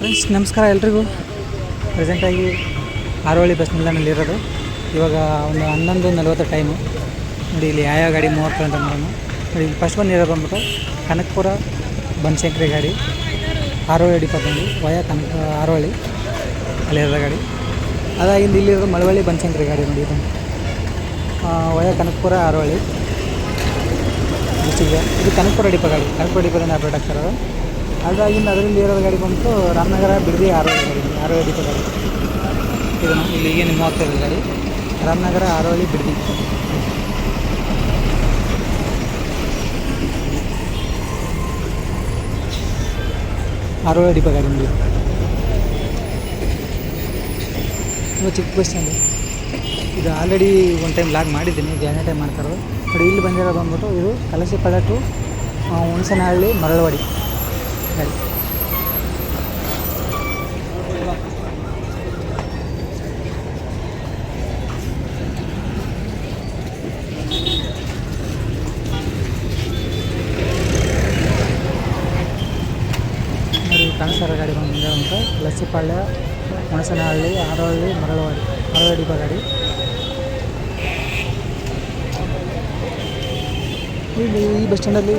Friends ನಮಸ್ಕಾರ ಎಲ್ರಿಗೂ. ಪ್ರೆಸೆಂಟಾಗಿ ಆರೋಳಿ ಬಸ್ ನಿಲ್ದಾಣದಲ್ಲಿರೋದು. ಇವಾಗ ಒಂದು ಹನ್ನೊಂದು ನಲ್ವತ್ತು ಟೈಮು ನೋಡಿ ಇಲ್ಲಿ ಯಾವ ಗಾಡಿ ಮೂವತ್ತು ಅಂತ ನೋಡೋಣ. ನೋಡಿ ಇಲ್ಲಿ ಫಸ್ಟ್ ಬಂದು ಇರೋದು ಬಂದ್ಬಿಟ್ಟು ಕನಕಪುರ ಬನಶಂಕರಿ ಗಾಡಿ. ಆರೋಳಿ ಡಿಪಾರ್ಟ್ಮೆಂಟ್ ವಯ ಕನಕ ಆರೋಳಿ ಅಲ್ಲಿರೋದ ಗಾಡಿ. ಅದಾಗಿಂದ ಇಲ್ಲಿರೋದು ಮಳವಳ್ಳಿ ಬನಶಂಕರಿ ಗಾಡಿ ನೋಡಿ ಇದು. ಆ, ವಯ ಕನಕಪುರ ಆರೋಳಿ ಇದು ಕನಕಪುರ ಡಿಪೋ ಗಾಡಿ. ಕನಕಪುರ ಡಿಪೋದಿಂದ ಅಪ್ಡೇಟ್ ಆಗ್ತಿರೋದು ಅದಾಗಿಂದ ಅದರಲ್ಲಿ ಇರೋದು ಗಾಡಿ ಬಂತು ರಾಮನಗರ ಬಿಡದಿ ಆರೋಳಿ ಗಾಡಿ ಆರೋಳಿ ಗಾಡಿ ಇದು ನೋಡಿ, ಇಲ್ಲಿ ಈಗೇನು ಮೂವತ್ತ ಇರೋದು ಗಾಡಿ. ರಾಮನಗರ ಆರೋಳಿ ಬಿಡದಿ. ಆರೋಳಿ ಅಡಿಪ ಗಾಡಿ ನಿಮಗೆ ತುಂಬ ಚಿಕ್ಕ ಬಸ್ ಸ್ಟ್ಯಾಂಡು. ಇದು ಆಲ್ರೆಡಿ ಒನ್ ಟೈಮ್ ಲಾಗ್ ಮಾಡಿದ್ದೀನಿ ಜಾನೆ ಟೈಮ್ ಮಾಡ್ತಾರೋ ಬಟ್ ಇಲ್ಲಿ ಬಂದಿರೋ ಬಂದ್ಬಿಟ್ಟು ಇದು ಕಲಸಿಪಳ ಟು ಹುಣಸನಹಳ್ಳಿ ಮರಳವಾಡಿ. ನೋಡಿ ಗಾಡಿ ಬಂದಿದೆ ಅಂತ ಲಸಿಪಾಳ್ಯ ಹುಣಸನಹಳ್ಳಿ ಆರೋಹಳ್ಳಿ ಮರಳವಾಡಿ. ಮರಳವಾಡಿ ಬಗಾಡಿ ಗಾಡಿ ಇಲ್ಲಿ ಈ ಬಸ್ ಸ್ಟ್ಯಾಂಡಲ್ಲಿ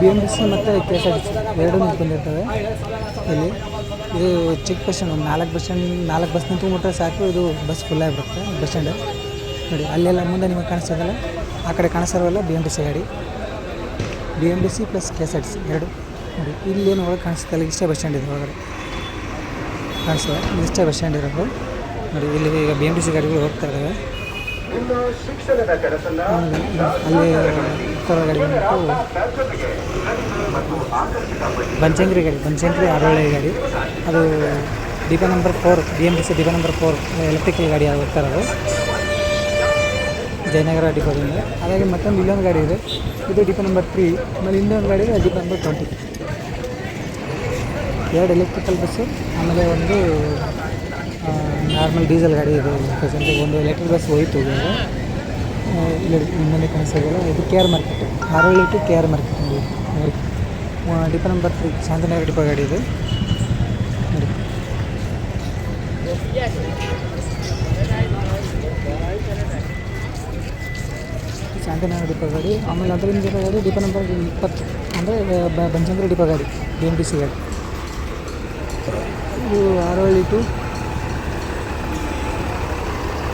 ಬಿ ಎಂ ಬಿ ಸಿ ಮತ್ತು K S R T C ಎರಡೂ ನಿಂತ್ಕೊಂಡಿರ್ತವೆ. ಇಲ್ಲಿ ಇದು ಚಿಕ್ಕ ಬಸ್ ಸ್ಟ್ಯಾಂಡ್ ಒಂದು ನಾಲ್ಕು ಬಸ್ ಸ್ಟ್ಯಾಂಡ್ ನಾಲ್ಕು ಬಸ್ ನಿಂತ್ಕೊಂಡ್ಬಿಟ್ರೆ ಸಾಕು. ಇದು ಬಸ್ ಫುಲ್ ಆಗಿಬಿಡುತ್ತೆ ಬಸ್ ಸ್ಟ್ಯಾಂಡ್. ನೋಡಿ ಅಲ್ಲೆಲ್ಲ ಮುಂದೆ ನಿಮಗೆ ಕಾಣಿಸ್ತದಲ್ಲ ಆ ಕಡೆ ಕಾಣಿಸ್ತಾರಲ್ಲ ಬಿ ಎಂ ಟಿ ಸಿ ಗಾಡಿ. B M T C plus K S R T C ಎರಡು. ನೋಡಿ ಇಲ್ಲೇನು ಒಳಗೆ ಕಾಣಿಸ್ತಲ್ಲ ಇಷ್ಟೇ ಬಸ್ ಸ್ಟ್ಯಾಂಡ್ ಇದೆ ಒಳಗಡೆ. ಕಾಣಿಸ್ತದೆ ಇಷ್ಟೇ ಬಸ್ ಸ್ಟ್ಯಾಂಡ್ ಇರೋದು. ನೋಡಿ ಇಲ್ಲಿ ಈಗ ಬಿ ಎಂ ಟಿ ಸಿ ಗಾಡಿಗಳು ಹೋಗ್ತಾ ಇದ್ದಾವೆ ಅಲ್ಲಿ ಉತ್ತರ ಗಾಡಿ ಬಂದ್ಬಿಟ್ಟು ಬನಶಂಕರಿ ಗಾಡಿ ಬನಶಂಕರಿ ಆರೋಳಿ ಗಾಡಿ. ಅದು depot number four B M T C depot number four electrical ಗಾಡಿ ಅದು ಹೋಗ್ತಾ ಇರೋದು ಜಯನಗರ ಡಿಪೋದಿಂದ ಹಾಗಾಗಿ ಮತ್ತೊಂದು ಇಲ್ಲೊಂದು ಗಾಡಿ ಇದೆ. ಇದು ಡಿಪೋ ನಂಬರ್ ತ್ರೀ ಆಮೇಲೆ ಇನ್ನೊಂದು ಗಾಡಿ ಇದೆ ಡಿಪೋ ನಂಬರ್ ಟ್ವೆಂಟಿ. ಎರಡು ಎಲೆಕ್ಟ್ರಿಕಲ್ ಬಸ್ಸು ಆಮೇಲೆ ಒಂದು ನಾರ್ಮಲ್ ಡೀಸೆಲ್ ಗಾಡಿ ಇದೆ. ಒಂದು ಎಲೆಕ್ಟ್ರಿಕ್ ಬಸ್ ಹೋಯ್ತು ಆ, ಇಲ್ಲಿ ಕನಸಾಗಿಲ್ಲ ಇದು ಕೆ ಆರ್ ಮಾರ್ಕೆಟ್ ಆರೋಳಿ ಟು ಕೆ ಆರ್ ಮಾರ್ಕೆಟ್ ನೋಡಿ. ಡಿಪ ನಂಬರ್ ತ್ರೀ ಶಾಂತನಗರ ಡಿಪೋ ಗಾಡಿ ಇದೆ. ನೋಡಿ. ಶಾಂತಿನಗರ ಡಿಪೋ ಗಾಡಿ, ಆಮೇಲೆ ಅದರಿಂದ ಡಿಪ ಗಾಡಿ ಡಿಪೋ ನಂಬರ್ ಇಪ್ಪತ್ತು. ಅಂದರೆ ಬಂಚಂದ್ರ ಡಿಪೋ ಗಾಡಿ ಬಿ ಎಂ ಟಿ ಸಿ ಗಾಡಿ. ಇದು ಆರೋಳಿ ಟು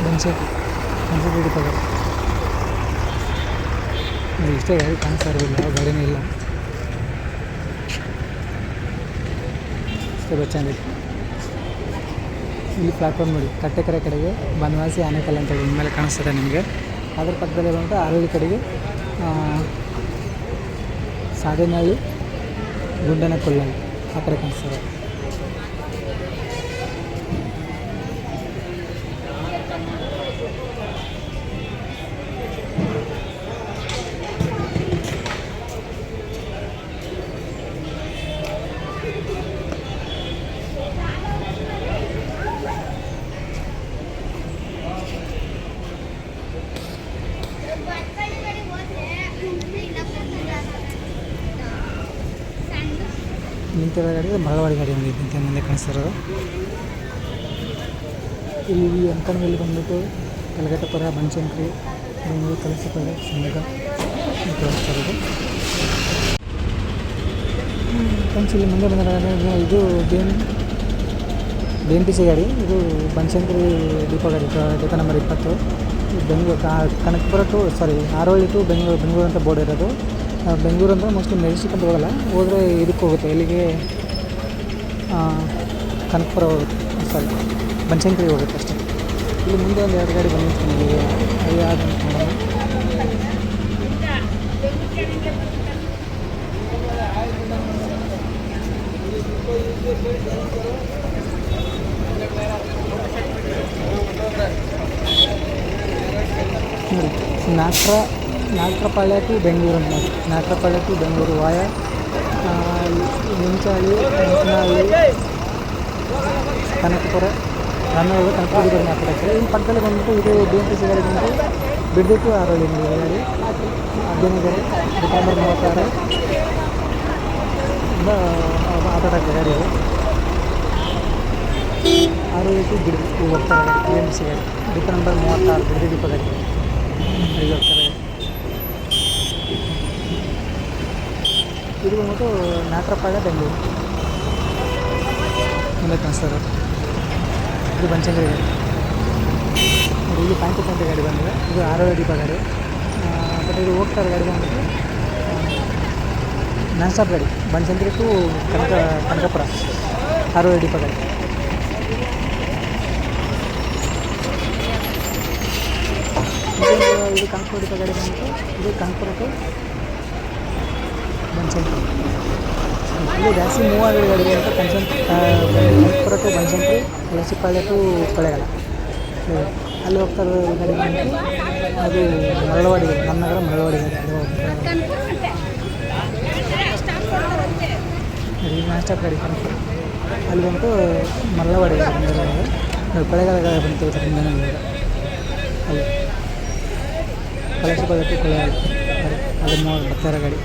ಬನಶಂಕರಿ ಬಂಚಂದ್ರ ಡಿಪೋ ಗಾಡಿ. ಇಷ್ಟೇ ಗಾಡಿ ಕಾಣಿಸ್ತಾ ಇರೋದಿಲ್ಲ ಯಾವ ಗಾಡಿನೂ ಇಲ್ಲ. ಇಷ್ಟೇ ಬಸ್ ಇಲ್ಲಿ ಪ್ಲಾಟ್ಫಾರ್ಮ್ ನೋಡಿ ಕಟ್ಟೆಕರೆ ಕಡೆಗೆ ಬನವಾಸಿ ಆನೆಕಲ್ ಅಂತೇಳಿ ಮೇಲೆ ಕಾಣಿಸ್ತದೆ ನಿಮಗೆ. ಅದ್ರ ಪಕ್ಕದಲ್ಲಿ ಬಂದು ಅರಳಿ ಕಡೆಗೆ ಸಾಧೇನಹಳ್ಳಿ ಗುಂಡನ ಕೊಲ್ಲ ಆ ಕಡೆ ಕಾಣಿಸ್ತದೆ. ನಿಂತಿರೋ ಗಾಡಿ ಮರಳವಾಡಿ ಗಾಡಿ ಒಂದು ನಿಂತ ಮುಂದೆ ಕಾಣಿಸ್ತಿರೋದು. ಇಲ್ಲಿ ಅಂಕನದಲ್ಲಿ ಬಂದ್ಬಿಟ್ಟು ಕಲಘಟ್ಟಪುರ, ಬನಶಂಕರಿ, ಬೆಂಗಳೂರು ಕಲಸಪುರ, ಶಿವಮೊಗ್ಗ ತೋರಿಸ್ತಿರೋದು ಫ್ರೆಂಡ್ಸ್ ಇಲ್ಲಿ ಮುಂದೆ ಬಂದರೆ ಇದು M B M T C ಗಾಡಿ. ಇದು ಬನಶಂಕರಿ ಡಿಪೋ ಗಾಡಿ ಡಿಪೋ ನಂಬರ್ ಇಪ್ಪತ್ತು. Bengaluru Kanakapura to sorry ಆರೋಳಿ to Bengaluru Bengaluru ಅಂತ ಬೋರ್ಡ್ ಇರೋದು. ಬೆಂಗಳೂರು ಅಂದರೆ ಮೋಸ್ಟ್ಲಿ ಮೆಜೆಸ್ಟಿಕ್ ಅಂತ ಹೋಗಲ್ಲ. ಹೋದರೆ ಇದಕ್ಕೆ ಹೋಗುತ್ತೆ ಎಲ್ಲಿಗೆ ಕನಕಪುರ ಹೋಗುತ್ತೆ. ಸಾರಿ ಬನಶಂಕರಿ ಹೋಗುತ್ತೆ ಅಷ್ಟೇ. ಇಲ್ಲಿ ಮುಂದೆ ಒಂದು ಎರಡು ಗಾಡಿ ಬಂದು ಅದು ಯಾವ್ದು ಅಂತ ನೋಡೋಣ ನಾಟ್ರಪಾಳ್ಯ ಟು ಬೆಂಗಳೂರು ಅನ್ನೋದು ನಾಟ್ರಪಾಳ್ಯ ಟು ಬೆಂಗಳೂರು ವಾಯ. ಮುಂಚಾಳಿ ಮುಸನಹಳ್ಳಿ ಕನಕಪುರ, ರಾಮನಗರ, ಕನಕಪುರ ಮಾತಾಡಕ್ಕೆ ಈ ಪಕ್ಕದಲ್ಲಿ ಬಂದ್ಬಿಟ್ಟು ಇದು ಬಿ ಎಂ ಟಿ ಸಿ ಗಾಡಿ ಬಂದು ಬಿಡಬೇಕು ಆರೋಳಿ ನೋಡಿ ಗಾಡಿ. ಹದಿನೈದು ಡಿಸೆಂಬರ್ ಮೂವತ್ತಾರು ಆಟೋ ಗಾಡಿ ಇದು ಟು ಏಟು ಬಿಡಿ ಹೋಗ್ತಾರೆ ಗಾಡಿ ಎಂ ಸಿ ಗಾಡಿ. ಡಿಸೆಂಬರ್ ಮೂವತ್ತಾರು ಬಿಡಿ ಡಿಪ ಹೋಗ್ತಾರೆ ಇದು ಬಂದ್ಬಿಟ್ಟು ನಾಟ್ರಪಾಳ್ಯ, ಬೆಂಗಳೂರು. ಇಲ್ಲ ಕಾಣಿಸ್ತಾರೆ ಇದು ಬನಶಂಕರಿ ಗಾಡಿ. ಇಲ್ಲಿ ಪಾಯಿಂಟ್ ಗಾಡಿ ಬಂದಿದೆ. ಇದು ಆರೋ ದೀಪ ಗಾಡಿ. ಬಟ್ ಇದು ಹೋಗ್ತಾರೆ ಗಾಡಿ ಬಂದ್ಬಿಟ್ಟು ನಾನ್ ಸ್ಟಾಪ್ ಗಾಡಿ. ಬನಶಂಕರಿ ಟು ಕನಕ, ಕನಕಪುರ. ಆರೋ ದೀಪ ಗಾಡಿ. ಇದು ಕನಕಪುರ ದೀಪ ಗಾಡಿ ಬಂದ್ಬಿಟ್ಟು, ಇದು ಕನಕಪುರ ಟು ಬನಶಂಕರಿ ಇಲ್ಲಿ ಜಾಸ್ತಿ ಮೂವ್ ಆಗಿರೋ ಗಾಡಿ ಅಂತ ಕನಕಪುರ ಟು ಬನಶಂಕರಿ ಲಸಿಪಾಳ್ಯ ಟು ಕೊಳ್ಳೇಗಾಲ ಅಲ್ಲಿ ಹೋಗ್ತಾ ಇರೋ ಗಾಡಿ ಅದು ಮರಳವಾಡಿ ನಮ್ಮ ನಗರ ಮರಳವಾಡಿ ಅದು ನಾನ್ ಸ್ಟಾಪ್ ಗಾಡಿ ಕನಕಪುರ ಅಲ್ಲಿ ಬಂತು ಮರಳವಾಡಿ ಕೊಳೆಗಾಲ ಗಾಡಿ ಬಂತು ಅಲ್ಲಿ ಕಲಸಿಪಾಳ್ಯ ಟು ಕೊಳ್ಳೇಗಾಲ ಇರೋ ಗಾಡಿ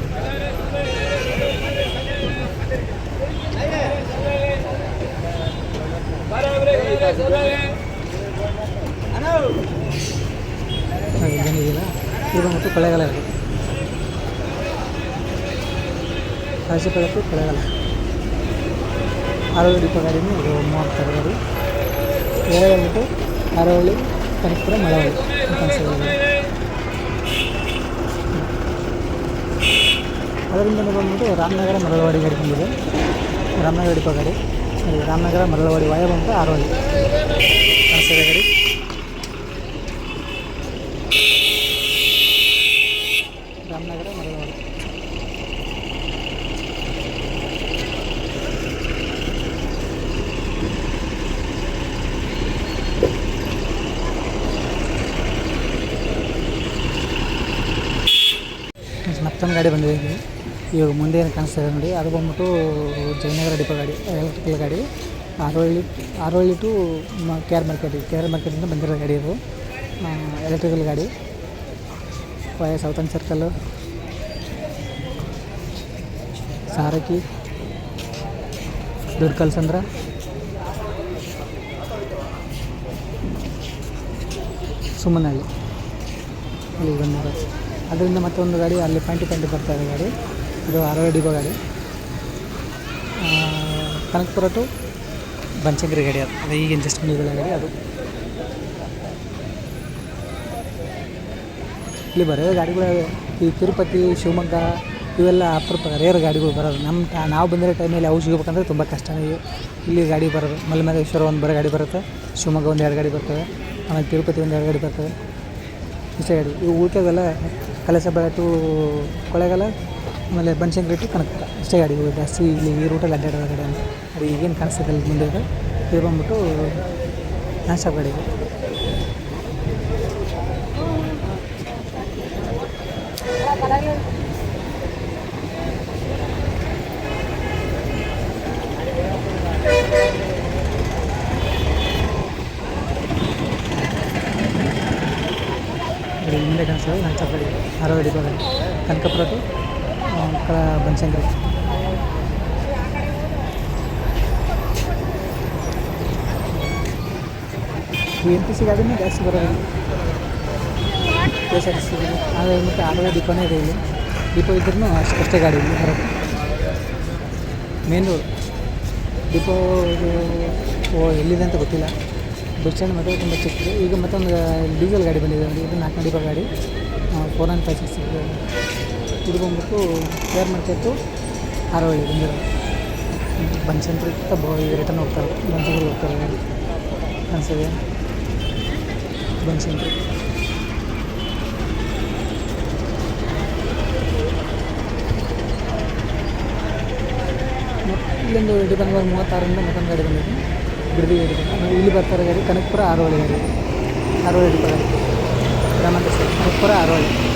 ಏನಿದೆಯಲ್ಲ ಇದು ಬಂದ್ಬಿಟ್ಟು ಕೊಳ್ಳೇಗಾಲ ಗಾಡಿ ಕಲಸಿಪಾಳ್ಯ ಟು ಕೊಳ್ಳೇಗಾಲ ಗಾಡಿನೂ ಇದು ಮೂವತ್ತು ಗಾಡಿ ಆರೋಳಿ ಕನಕಪುರ ಅದರಿಂದ ಬಂದ್ಬಿಟ್ಟು ರಾಮನಗರ ಮರಳವಾಡಿ ಗಾಡಿ ಬಂದಿದೆ. ರಾಮನಗರ ಅದು ರಾಮನಗರ ಮರಳವಾಡಿ ವಾಯ ಬಂತು ಆರೋಹಳ್ಳಿ ಕಾಣಿಸ್ತಿದೆ ರಾಮನಗರ ಮರಳವಾಡಿ. ಮತ್ತೊಂದು ಗಾಡಿ ಬಂದಿದೆ ಇವಾಗ ಮುಂದೆ ಏನು ಕಾಣಿಸ್ತಾ ಇದೆ ನೋಡಿ, ಅದು ಬಂದ್ಬಿಟ್ಟು ಜಯನಗರ ಡಿಪೋ ಗಾಡಿ ಎಲೆಕ್ಟ್ರಿಕಲ್ ಗಾಡಿ. ಆರೋಹಳ್ಳಿ ಆರೋಹಳ್ಳಿ ಟು ಮ K R market K R ಮಾರ್ಕೆಟಿಂದ ಬಂದಿರೋ ಗಾಡಿ ಇದು. ಎಲೆಕ್ಟ್ರಿಕಲ್ ಗಾಡಿ. ವಯ ಸೌತನ್ ಸರ್ಕಲ್ಲು ಸಾರಕಿ ದುರ್ಕಲ್ ಸಂದ್ರ ಸುಮ್ಮನಹಳ್ಳಿ ಅಲ್ಲಿ ಬಂದಿರೋ ಅದರಿಂದ ಮತ್ತೊಂದು ಗಾಡಿ, ಅಲ್ಲಿ ಪಾಯಿಂಟ್ ಪಾಯಿಂಟ್ ಬರ್ತಾ ಇದೆ ಗಾಡಿ. ಇದು ಆರೋಗ್ಯ ಡಿಪೋ ಗಾಡಿ. ಕನಕಪುರ ಟು ಬನಶಂಕರಿ ಗಾಡಿ ಅದು. ಅದು ಈಗಿನ ಜಸ್ಟ್ ಬಂದಿರೋ ಗಾಡಿ ಅದು. ಇಲ್ಲಿ ಬರೋ ಗಾಡಿಗಳು ಈ ತಿರುಪತಿ, ಶಿವಮೊಗ್ಗ ಇವೆಲ್ಲ ಅಪರೂಪ ರೇರ್ ಗಾಡಿಗಳು ಬರೋದು. ನಮ್ಮ ಟ- ನಾವು ಬಂದಿರೋ ಟೈಮಲ್ಲಿ ಅವು ಸಿಗಬೇಕಂದ್ರೆ ತುಂಬ ಕಷ್ಟ ಇಲ್ಲಿ ಗಾಡಿ ಬರೋದು. ಮಲೆಮಹದೇಶ್ವರ ಒಂದು ಬರೋ ಗಾಡಿ ಬರುತ್ತೆ. ಶಿವಮೊಗ್ಗ ಒಂದು ಎರಡು ಗಾಡಿ ಬರ್ತವೆ. ಆಮೇಲೆ ತಿರುಪತಿ ಒಂದು ಎರಡು ಗಾಡಿ ಬರ್ತವೆ. ಇಷ್ಟೇ ಗಾಡಿ. ಇವು ಉಳ್ಕೆದೆಲ್ಲ ಕಲಸಬಾಳೆ ಟು ಕೊಳ್ಳೇಗಾಲ ಆಮೇಲೆ ಬನಶಂಕರಿ ಟು ಕನಕಪುರ ಇಷ್ಟೇ ಗಾಡಿ ಇವು ಜಾಸ್ತಿ ಇಲ್ಲಿ ಈ ರೂಟಲ್ಲಿ ಅಡ್ಡಾಡೋ ಗಾಡಿ ಅಂತ ಅದು ಈಗೇನು ಕಾಣಿಸ್ತದೆ ಅಲ್ಲಿ ಮುಂದೆ ಇದೆ ಬಂದ್ಬಿಟ್ಟು ನಾನ್ ಸ್ಟಾಪ್ ಗಾಡಿ ಇದು. ಇಲ್ಲಿ ಮುಂದೆ ಕಾಣಿಸ್ತದೆ ನಾನ್ ಗಾಡಿ. ಆರೋಗ್ಯ ಡಿಪೋ ಕನಕಪುರ ಟು ಆ, ಕಳ ಬನಶಂಕರಿ ಎನ್ ಪಿ ಸಿ ಗಾಡಿನೇ ಜಾಸ್ತಿ ಬರೋದು K S R T C ಆದರೆ ಮತ್ತು ಆರೋಗ್ಯ ಡಿಪೋನೇ ಇದೆ ಇಲ್ಲಿ. ಡಿಪೋ ಇದ್ರೂ ಅಷ್ಟೇ ಗಾಡಿ ಇಲ್ಲಿ ಬರೋದು ಮೇನ್ ರೋಡ್ ಇದು ಓ ಎಲ್ಲಿದೆ ಅಂತ ಗೊತ್ತಿಲ್ಲ. ಬಸ್ ಸ್ಟ್ಯಾಂಡ್ ಮಾತ್ರ ತುಂಬ ಚಿಕ್ಕದು ಈಗ ಮತ್ತೊಂದು ಡೀಸೆಲ್ ಗಾಡಿ ಬಂದಿದೆ ನೋಡಿ ಇದು ನಾಲ್ಕು ಡಿಪೋ ಗಾಡಿ. ಫೋರ್ ಬಂದ್ಬಿಟ್ಟು ಕೇರ್ ಮಾರ್ಕೆಟು ಆರೋಹಳ್ಳಿ ಬಂದಿರೋ ಬನಶಂಕರಿ ಬ ರಿಟರ್ನ್ ಹೋಗ್ತಾರೆ. ಬನಶಂಕರಿ ಹೋಗ್ತಾರೆ. ಅನಿಸಿದೆ ಬನಶಂಕರಿ ಇಲ್ಲೊಂದು ಡಿಪನ್ ನಂಬರ್ ಮೂವತ್ತಾರರಿಂದ ಮತ್ತೊಂದು ಗಾಡಿ ಬಂದಿದೆ. ಬಿಡದಿ ಗಾಡಿ ಬಂದಿದೆ. ಇಲ್ಲಿ ಬರ್ತಾರೆ ಗಾಡಿ ಕನಕಪುರ ಆರೋಳಿ ಗಾಡಿ. ಆರೋಳಿ ಗಾಡಿ ಗ್ರಾಮಾಂತರ ಕನಕಪುರ ಆರೋಹಳ್ಳಿ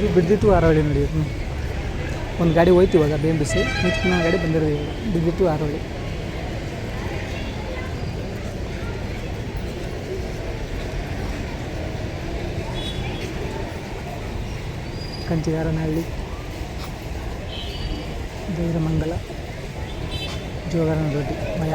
ಇದು ಬಿದ್ದಿತ್ತು ಆರೋಳಿ ನೋಡಿ. ಒಂದು ಗಾಡಿ ಹೋಯ್ತು ಇವಾಗ B M B C next ಗಾಡಿ ಬಂದಿರೋದು ಇವಾಗ, ಬಿದ್ದಿತ್ತು ಆರೋಳಿ ಕಂಚಿಗಾರನಹಳ್ಳಿ ಜೈರಮಂಗಲ ಜೋಗರನದೊಡ್ಡಿ, ಮಯ.